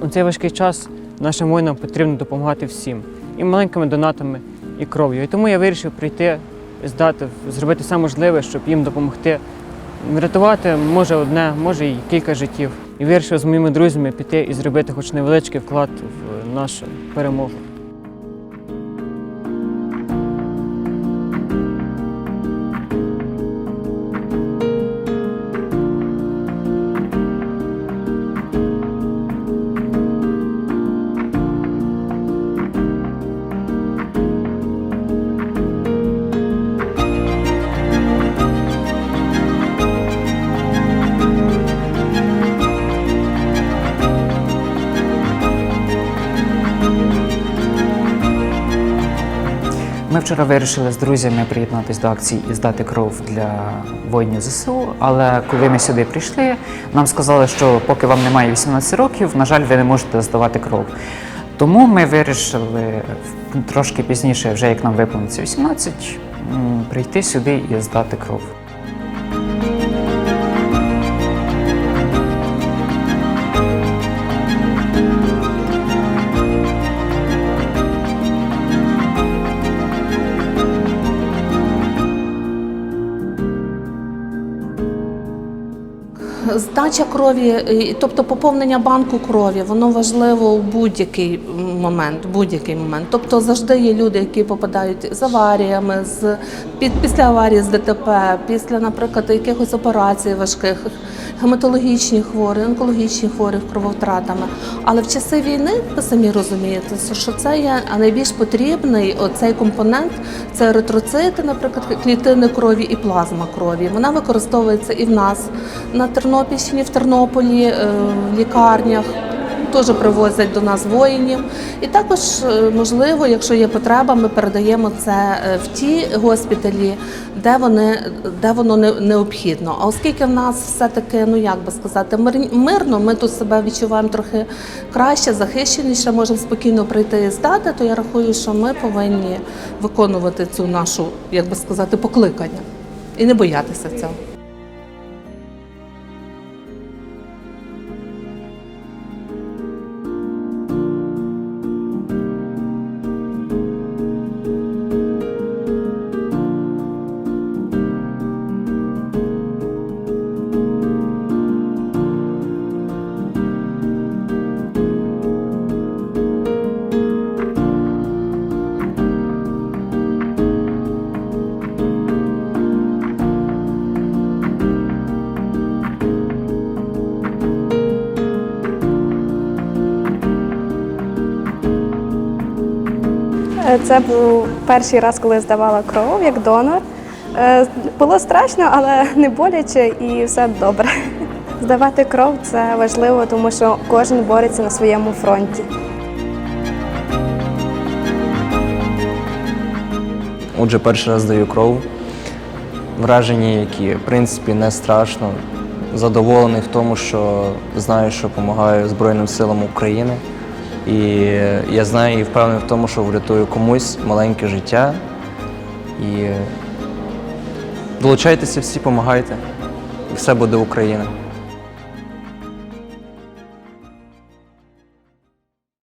У цей важкий час нашим воїнам потрібно допомагати всім і маленькими донатами, і кров'ю. І тому я вирішив прийти, здати, зробити все можливе, щоб їм допомогти. Врятувати може одне, може і кілька життів. І вирішив з моїми друзями піти і зробити хоч невеличкий вклад в нашу перемогу. Ми вчора вирішили з друзями приєднатися до акції і здати кров для воїнів ЗСУ. Але коли ми сюди прийшли, нам сказали, що поки вам немає 18 років, на жаль, ви не можете здавати кров. Тому ми вирішили трошки пізніше, вже як нам виповниться 18, прийти сюди і здати кров. Здача крові, тобто поповнення банку крові, воно важливо у будь-який момент. Будь-який момент. Тобто завжди є люди, які попадають з аваріями, з під після аварії з ДТП, після, наприклад, якихось операцій важких, гематологічні хворі, онкологічні хворі крововтратами. Але в часи війни ви самі розумієте, що це є найбільш потрібний оцей компонент це еритроцити, наприклад, клітини крові і плазма крові. Вона використовується і в нас на Тернопільщині, в Тернополі, е, в лікарнях. Теж привозять до нас воїнів, і також е, можливо, якщо є потреба, ми передаємо це е, в ті госпіталі, де вони де воно не необхідно. А оскільки в нас все таки, ну як би сказати, мирно, ми тут себе відчуваємо трохи краще, захищеніше, можемо спокійно прийти і здати, то я рахую, що ми повинні виконувати цю нашу, як би сказати, покликання і не боятися цього. Це був перший раз, коли здавала кров як донор. Е, Було страшно, але не боляче і все добре. Здавати кров це важливо, тому що кожен бореться на своєму фронті. Отже, перший раз даю кров. Враження, які в принципі не страшно. Задоволений в тому, що знаю, що допомагаю Збройним силам України. І я знаю і впевнений в тому, що врятую комусь маленьке життя. І долучайтеся всі, допомагайте. І все буде Україна.